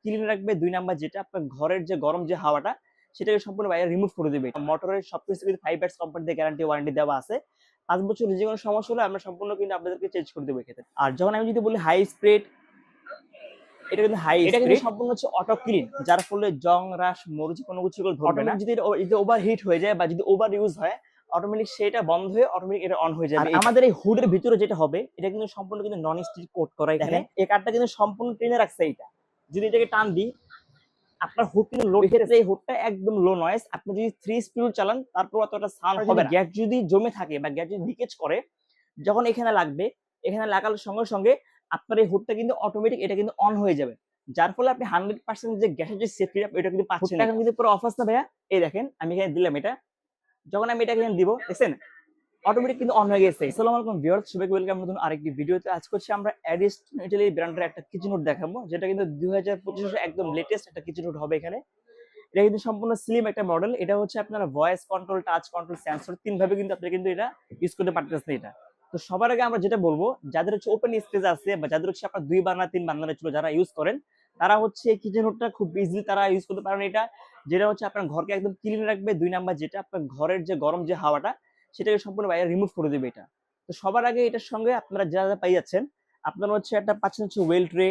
Clean রাখবে দুই number যেটা আপনার ঘরের যে গরম যে হাওয়াটা সেটাকে সম্পূর্ণ বাইরে রিমুভ করে দেবে। মোটরের সবকিছু কিন্তু ফাইভ ইয়ার্স কোম্পানি দিয়ে গ্যারান্টি ওয়ারেন্টি দেওয়া আছে। পাঁচ বছর যে কোনো সমস্যা হলে আমরা সম্পূর্ণ কিন্তু আপনাদেরকে চেঞ্জ করে দেবো এক্ষেত্রে। আর যখন আমি যদি বলি হাই স্প্রেড এটা কিন্তু হাই এটা কিন্তু সম্পূর্ণ হচ্ছে অটো ক্লিন যার ফলে জং রাস মরুচি কোনো কিছু করে ধরবে না। যদি ওভার হিট হয়ে যায় বা যদি ওভার ইউজ হয় অটোমেটিক সেটা বন্ধ হয়ে অটোমেটিক এটা অন হয়ে যাবে। আমাদের এই হুডের ভিতরে যেটা হবে এটা কিন্তু সম্পূর্ণ কিন্তু নন স্টিচ কোট করা এখানে। এই কার্ডটা কিন্তু সম্পূর্ণ টেনে রাখছে এটা যদি এটাকে টান দিই আপনার হুড কিন্তু লো ক্ষেত্রে এই হুডটা একদম লো নয়েস আপনি যদি থ্রি স্পিড চালান তারপর অতটা সাউন্ড হবে গ্যাস যদি জমে থাকে বা গ্যাস যদি লিকেজ করে যখন এখানে লাগবে এখানে লাগানোর সঙ্গে সঙ্গে আপনার এই হুডটা কিন্তু অটোমেটিক এটা কিন্তু অন হয়ে যাবে। যার ফলে আপনি হান্ড্রেড পার্সেন্ট যে গ্যাসের যে সেফটি এটা কিন্তু পাচ্ছেন এখন কিন্তু পুরো অফার্স না ভাইয়া? এই দেখেন আমি এখানে দিলাম এটা। যখন আমি এটা এখানে দিব দেখছেন? অটোমেটিক কিন্তু অন হয়ে গেছে। আসসালামু আলাইকুম ভিউয়ার্স সবাইকে ওয়েলকাম নতুন আরেকটি ভিডিওতে। আজ করছি আমরা অ্যাডিস্ট ইটালি ব্র্যান্ডের একটা কিচেন হুড দেখাবো, যেটা কিন্তু দুই হাজার একদম লেটেস্ট একটা কিচেন হুড হবে এখানে। এটা কিন্তু সম্পূর্ণ স্লিম একটা মডেল এটা হচ্ছে আপনার voice control touch control sensor তিন ভাবে কিন্তু আপনি কিন্তু এটা ইউজ করতে পারতেছেন এটা। তো সবার আগে আমরা যেটা বলব, যাদের হচ্ছে ওপেন স্পেস আছে বা যাদের হচ্ছে আপনার দুই বানা তিন বান্নার ছিল যারা ইউজ করেন, তারা হচ্ছে এই কিচেন হুডটা খুব ইজিলি তারা ইউজ করতে পারেন এটা। যেটা হচ্ছে আপনার ঘরকে একদম ক্লিন রাখবে, দুই নাম্বার যেটা আপনার ঘরের যে গরম যে হাওয়াটা সেটাকে সম্পূর্ণ বাইরে রিমুভ করে দেবে এটা। তো সবার আগে এটার সঙ্গে আপনারা যা যা পাই যাচ্ছেন, আপনারা হচ্ছে একটা পাচ্ছেন হচ্ছে ওয়েল ট্রে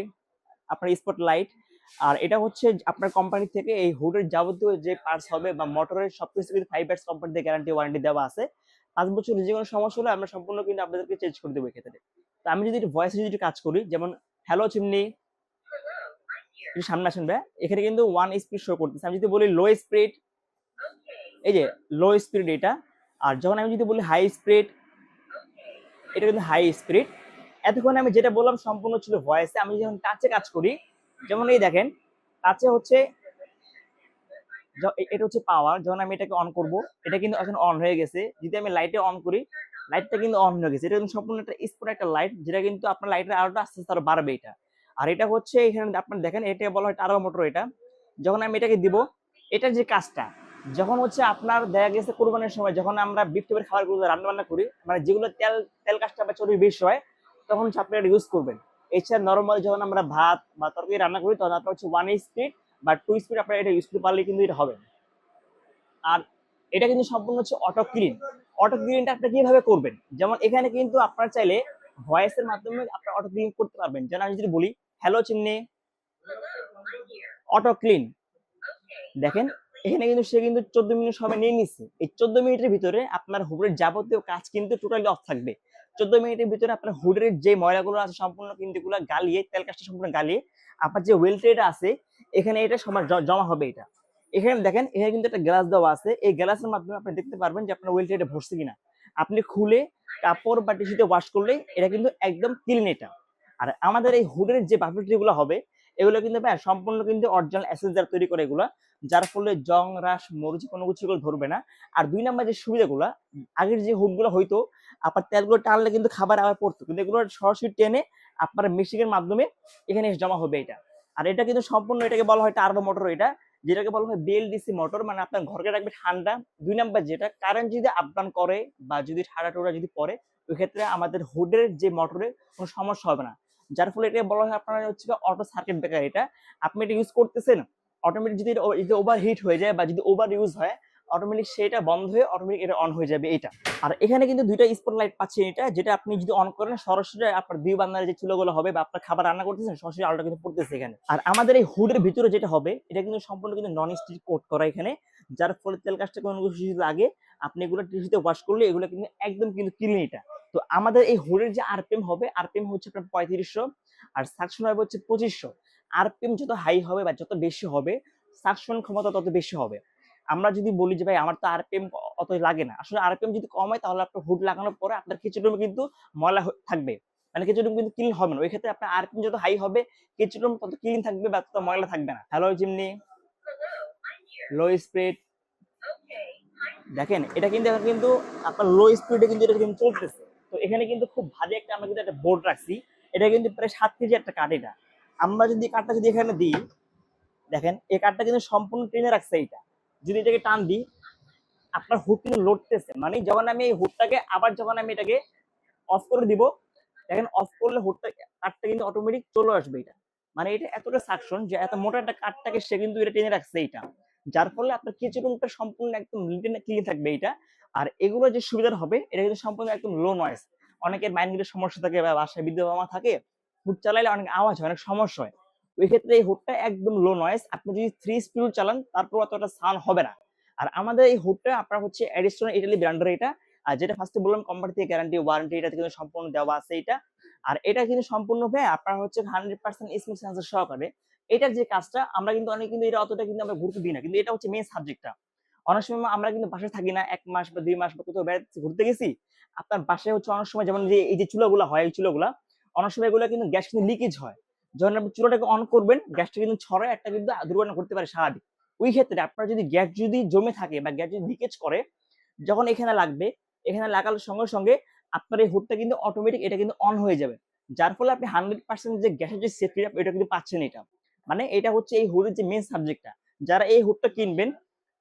আপনার স্পট লাইট আর এটা হচ্ছে আপনার কোম্পানি থেকে এই হুডের যাবতীয় যে পার্টস হবে বা মোটরের সবকিছু কিন্তু ফাইভ ইয়ার্স কোম্পানি দিয়ে গ্যারান্টি ওয়ারেন্টি দেওয়া আছে। পাঁচ বছর যে কোনো সমস্যা হলে আমরা সম্পূর্ণ কিন্তু আপনাদেরকে চেঞ্জ করে দেবো এক্ষেত্রে। তো আমি যদি ভয়েস যদি কাজ করি, যেমন হ্যালো চিমনি সামনে আসেন ভাই এখানে কিন্তু ওয়ান স্পিড শো করতেছে। আমি যদি বলি লো স্পিড এই যে লো স্পিড এটা। আর যখন আমি যদি বলি হাই স্পিড এটা কিন্তু হাই স্পিড এতক্ষণ আমি যেটা বললাম সম্পূর্ণ ছিল ভয়েসে আমি যখন টাচে কাজ করি, যেমন এই দেখেন টাচে হচ্ছে এটা হচ্ছে পাওয়ার যখন আমি এটাকে অন করব, এটা কিন্তু এখন অন হয়ে গেছে। যদি আমি লাইটে অন করি লাইটটা কিন্তু অন হয়ে গেছে। এটা কিন্তু সম্পূর্ণ একটা স্পট একটা লাইট যেটা কিন্তু আপনার লাইটের আলোটা আস্তে আস্তে আরও বাড়বে এটা। আর এটা হচ্ছে এখানে আপনার দেখেন এটা বলা হয় টার্বো মোটর এটা। যখন আমি এটাকে দিব এটার যে কাজটা যখন হচ্ছে আপনার দেখা গেছে কোরবানির সময়, যখন আমরা বিফ টিপের খাবারগুলো রান্না বান্না করি মানে যেগুলো তেল তেল কাজটা বা চর্বি বেশি হয়, তখন হচ্ছে আপনি এটা ইউজ করবেন। এছাড়া নর্মাল যখন আমরা ভাত বা তরকারি রান্না করি, তখন আপনার হচ্ছে ওয়ান স্পিড বা টু স্পিড আপনার এটা ইউজ করতে পারলে কিন্তু এটা হবে। আর এটা কিন্তু সম্পূর্ণ হচ্ছে অটো ক্লিন অটো ক্লিনটা আপনি কীভাবে করবেন? যেমন এখানে কিন্তু আপনার চাইলে ভয়েসের মাধ্যমে আপনার অটো ক্লিন করতে পারবেন। যেন আমি যদি বলি হ্যালো চিমনি অটো ক্লিন দেখেন এখানে কিন্তু সে কিন্তু চোদ্দ মিনিট সময় নিয়ে নিচ্ছে এই চোদ্দ মিনিটের ভিতরে আপনার হুডের যাবতীয় কাজ কিন্তু টোটালি অফ থাকবে। চোদ্দ মিনিটের ভিতরে আপনার হুডের যে ময়লাগুলো আছে সম্পূর্ণ কিন্তু গালিয়ে, তেল কাজটা সম্পূর্ণ গালিয়ে আপনার যে ওয়েল ট্রেটা আছে, এখানে এটা সময় জমা হবে এটা। এখানে দেখেন, এখানে কিন্তু একটা গ্লাস দেওয়া আছে। এই গ্লাসের মাধ্যমে আপনি দেখতে পারবেন যে আপনার ওয়েল ট্রেটা ভরছে কিনা। আপনি খুলে কাপড় বা টিস্যুতে ওয়াশ করলে এটা কিন্তু একদম ক্লিন এটা। আর আমাদের এই হুডের যে বাফেটরিগুলো হবে এগুলো কিন্তু ভাই সম্পূর্ণ কিন্তু অরিজিনাল অ্যাসেস দ্বারা তৈরি করে এগুলো যার ফলে জং রাস মরুচি কোনো কিছু ধরবে না। আর দুই নাম্বার যে সুবিধাগুলো আগের যে হুডগুলো হয়তো আপনার তেলগুলো টানলে কিন্তু খাবার আবার পড়তো। কিন্তু এগুলো সরাসরি টেনে আপনার মেশিনের মাধ্যমে এখানে এসে জমা হবে এটা। আর এটা কিন্তু সম্পূর্ণ এটাকে বলা হয় টার্বো মোটর এটা যেটাকে বলা হয় বিএলডিসি মোটর মানে আপনার ঘরকে রাখবে ঠান্ডা। দুই নাম্বার যেটা কারেন্ট যদি আপ ডাউন করে বা যদি ঠান্ডা টোড়া যদি পরে ওই ক্ষেত্রে আমাদের হুডের যে মোটরে কোনো সমস্যা হবে না। যার ফলে এটা বলা হয় আপনার হচ্ছে অটো সার্কিট ব্রেকার এটা। আপনি এটা ইউজ করতেছেন অটোমেটিক যদি ওভার হিট হয়ে যায় বা যদি ওভার ইউজ হয় অটোমেটিক সেটা বন্ধ হয়ে অটোমেটিক এটা অন হয়ে যাবে এটা আর এখানে কিন্তু দুইটা স্পট লাইট পাচ্ছেন এটা, যেটা আপনি যদি অন করেন, সরাসরি আপনার দুই বান্নার যে চুলোগুলো হবে বা আপনার খাবার রান্না করতেছেন, সরাসরি আলোটা কিন্তু পড়তেছে এখানে। আর আমাদের এই হুডের ভিতরে যেটা হবে, এটা কিন্তু সম্পূর্ণ কিন্তু নন স্টিচ কোট করা এখানে, যার ফলে তেল কাজটা কোনো কিছু লাগে, আপনি এগুলো টিস্যুতে ওয়াশ করলে এগুলো কিন্তু একদম কিন্তু ক্লিন এটা। তো আমাদের এই হুডের যে আরপিএম হবে আরপিএম হচ্ছে আপনার পঁয়ত্রিশশো আর সাকশন হবে হচ্ছে পঁচিশশো। আরপিএম যত হাই হবে বা যত বেশি হবে সাকশন ক্ষমতা তত বেশি হবে। আমরা যদি বলি যে ভাই আমার তো আরপিএম অত লাগে না। আসলে আরপিএম যদি কম হয় তাহলে আপনার হুড লাগানোর পরে আপনার কিছু রুম কিন্তু ময়লা থাকবে। মানে কিছু রুম কিন্তু ক্লিন হবে না। ওই ক্ষেত্রে আপনার আরপিএম যত হাই হবে কিছু রুম তত ক্লিন থাকবে বা তত ময়লা থাকবে না। হ্যালো চিমনি লো স্পিড দেখেন এটা কিন্তু এখন কিন্তু আপনার লো স্পিডে কিন্তু এটা কিন্তু চলতেছে। তো এখানে কিন্তু খুব ভারী একটা আমরা কিন্তু একটা বোর্ড রাখছি। এটা কিন্তু প্রায় সাত কেজি একটা কাঠ এটা। আমরা যদি কাঠটা যদি এখানে দিই, দেখেন, এই কাঠটা কিন্তু সম্পূর্ণ টেনে রাখছে এইটা। যদি এটাকে টান দিই, আপনার হুড কিন্তু লড়তেছে। মানে যখন আমি এই হুডটাকে আবার যখন আমি এটাকে অফ করে দিব, দেখেন অফ করলে হুডটা কাঠটা কিন্তু অটোমেটিক চলে আসবে এটা। মানে এটা এতটা সাকশন যে এত মোটা একটা কাঠটাকে সে কিন্তু এটা টেনে রাখছে এটা যার ফলে আপনার কিচেন রুমটা সম্পূর্ণ একদম ক্লিন থাকবে এটা আর এগুলো যে সুবিধার হবে, এটা কিন্তু সম্পূর্ণ একদম লো নয়েস অনেকের মাইন্ডের সমস্যা থাকে বা বাসায় বিদ্যুৎ মামা থাকে হুড চালাইলে অনেক আওয়াজ হয়, অনেক সমস্যা হয়। ওই ক্ষেত্রে এই হুডটা একদম লো নয়েস আপনি যদি থ্রি স্পিড চালান তারপর অতটা সাউন্ড হবে না। আর আমাদের এই হুডটা আপনার হচ্ছে এডিশনাল ইটালি ব্র্যান্ডের এটা। আর যেটা ফার্স্টে বললাম কোম্পানি থেকে গ্যারান্টি ওয়ারেন্টি এটা কিন্তু সম্পূর্ণ দেওয়া আছে এটা। আর এটা কিন্তু সম্পূর্ণ ভাবে আপনার হচ্ছে হান্ড্রেড পার্সেন্ট স্মুথ সেন্সার সহকারে। এটার যে কাজটা, আমরা কিন্তু অনেক কিন্তু এটা অতটা কিন্তু আমরা গুরুত্ব দিই না। কিন্তু এটা হচ্ছে মেন সাবজেক্টটা অনেক সময় আমরা কিন্তু বাসায় থাকি না, এক মাস বা দুই মাস বা কোথাও বেড়াতে ঘুরতে গেছি। আপনার বাসায় হচ্ছে অনেক সময় যেমন যে এই যে চুলাগুলো হয়, এই চুলাগুলা, অনেক সময় এগুলো কিন্তু গ্যাস কিন্তু লিকেজ হয়। যখন আপনি চুলাটাকে অন করবেন, গ্যাসটা কিন্তু ছড়ায় একটা কিন্তু দুর্ঘটনা ঘটতে পারে স্বাভাবিক। ওই ক্ষেত্রে আপনার যদি গ্যাস যদি জমে থাকে বা গ্যাস যদি লিকেজ করে, যখন এখানে লাগবে, এখানে লাগানোর সঙ্গে সঙ্গে আপনার এই হুডটা কিন্তু অটোমেটিক এটা কিন্তু অন হয়ে যাবে। যার ফলে আপনি হান্ড্রেড পার্সেন্ট যে গ্যাসের যে সেফটি এটা কিন্তু পাচ্ছেন এটা। মানে এটা হচ্ছে এই হুডের যে মেন সাবজেক্টটা যারা এই হুডটা কিনবেন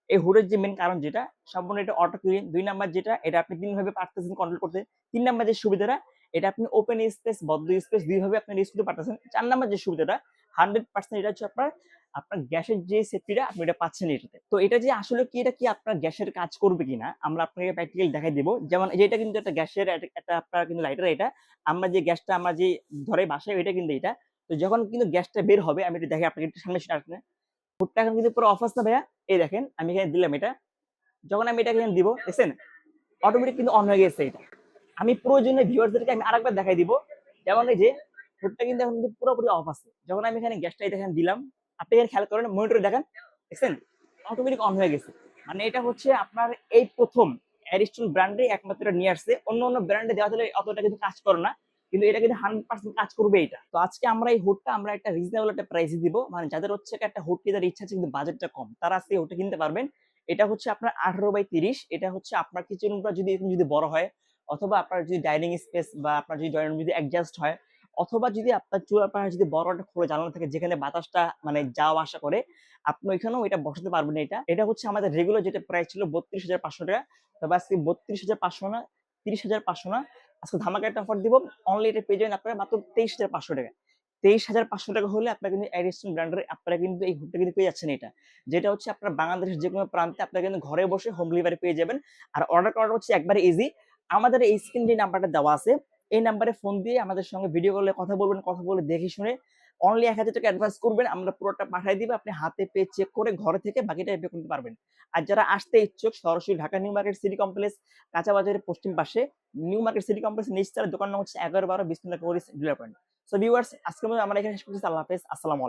এই হুডের যে মেন কারণ যেটা, সম্পূর্ণ এটা অটো ক্লিন দুই নাম্বার যেটা, এটা আপনি তিনভাবে পারতেছেন কন্ট্রোল করতে, তিন নাম্বার যে সুবিধাটা, এটা আপনি ওপেন স্পেস বদ্ধ স্পেস দুইভাবে আপনি ইউজ করতে পারতেছেন। চার নাম্বার যে সুবিধাটা হান্ড্রেড পার্সেন্ট এটা হচ্ছে আপনার আপনার গ্যাসের যে সেফটিটা আপনি এটা পাচ্ছেন এটাতে। তো এটা যে আসলে কি, এটা কি আপনার গ্যাসের কাজ করবে কিনা, আমরা আপনাকে প্র্যাকটিক্যালি দেখাই দেবো। যেমন এটা কিন্তু একটা গ্যাসের একটা- আপনার কিন্তু লাইটার এটা, আমরা যে গ্যাসটা, আমরা যে ধরে বাসায়, এটা কিন্তু এটা। তো যখন কিন্তু গ্যাসটা বের হবে, আমি এটা দেখে আপনাকে সামনে সেটা ফুটটা এখন কিন্তু পুরো অফ না ভাইয়া? এই দেখেন, আমি এখানে দিলাম এটা। যখন আমি এটা এখানে দিব, দেখছেন? অটোমেটিক কিন্তু অন হয়ে গেছে এটা। আমি প্রয়োজনে ভিউয়ারদেরকে আমি আরেকবার দেখাই দিব। যেমন এই যে ফুটটা কিন্তু এখন কিন্তু পুরোপুরি অফ আছে। যখন আমি এখানে গ্যাসটা এখানে দিলাম, আপনি এখানে খেয়াল করেন মনিটরে দেখেন, দেখছেন? অটোমেটিক অন হয়ে গেছে। মানে এটা হচ্ছে আপনার এই প্রথম অ্যারিস্টন ব্র্যান্ডে একমাত্র নিয়ে আসছে। অন্য অন্য ব্র্যান্ডে দেওয়া হলে অতটা কিন্তু কাজ করে না। কিন্তু এটা কিন্তু হান্ড্রেড পার্সেন্ট কাজ করবে এটা। তো আজকে আমরা এই হুডটা আমরা একটা রিজনেবল একটা প্রাইসে দিব। মানে যাদের হচ্ছে একটা হুড কেনার ইচ্ছা আছে কিন্তু বাজেটটা কম, তারা আজকে হুডটা কিনতে পারবেন। এটা হচ্ছে আপনার আঠারো বাই তিরিশ। এটা হচ্ছে আপনার কিচেন রুমটা যদি যদি বড় হয়, অথবা আপনার যদি ডাইনিং স্পেস বা আপনার যদি রুম যদি অ্যাডজাস্ট হয়, অথবা যদি আপনার চুলার পাশে যদি বড় একটা খোলা জানালা থাকে যেখানে বাতাসটা মানে যাওয়া আসা করে, আপনি ওইখানেও এটা বসাতে পারবেন এটা। এটা হচ্ছে আমাদের রেগুলার যেটা প্রাইস ছিল বত্রিশ হাজার পাঁচশো টাকা। তবে আজকে বত্রিশ হাজার পাঁচশো না, তিরিশ হাজার পাঁচশো না আজকে ধামাকা একটা অফার দিব। অনলি এটা পেয়ে যাবেন আপনারা মাত্র তেইশ হাজার পাঁচশো টাকা। তেইশ হাজার পাঁচশো টাকা হলে আপনারা কিন্তু এডিসন ব্র্যান্ডের আপনারা কিন্তু এই হুডটা কিন্তু পেয়ে যাচ্ছেন এটা। যেটা হচ্ছে আপনার বাংলাদেশের যে কোনো প্রান্তে আপনারা কিন্তু ঘরে বসে হোম ডেলিভারি পেয়ে যাবেন। আর অর্ডার করাটা হচ্ছে একবারে ইজি আমাদের এই স্ক্রিন যে নাম্বারটা দেওয়া আছে, এই নাম্বারে ফোন দিয়ে আমাদের সঙ্গে ভিডিও কলে কথা বলবেন, কথা বলে দেখে শুনে অনলি এক হাজার টাকা অ্যাডভান্স করবেন, আমরা পুরোটা পাঠিয়ে দিবে, আপনি হাতে পেয়ে চেক করে ঘরে থেকে বাকিটা পে করতে পারবেন। আর যারা আসতে ইচ্ছুক, সরাসরি Dhaka new market city complex কাঁচাবাজারের পশ্চিম পাশে, নিউ মার্কেট সিটি কমপ্লেক্স নিচতলা দোকান নাম হচ্ছে এগারো বারো বিসমিল্লাহ ডিলার সো আজকে আমরা এখানে আল্লাহ হাফেজ। আসসালামু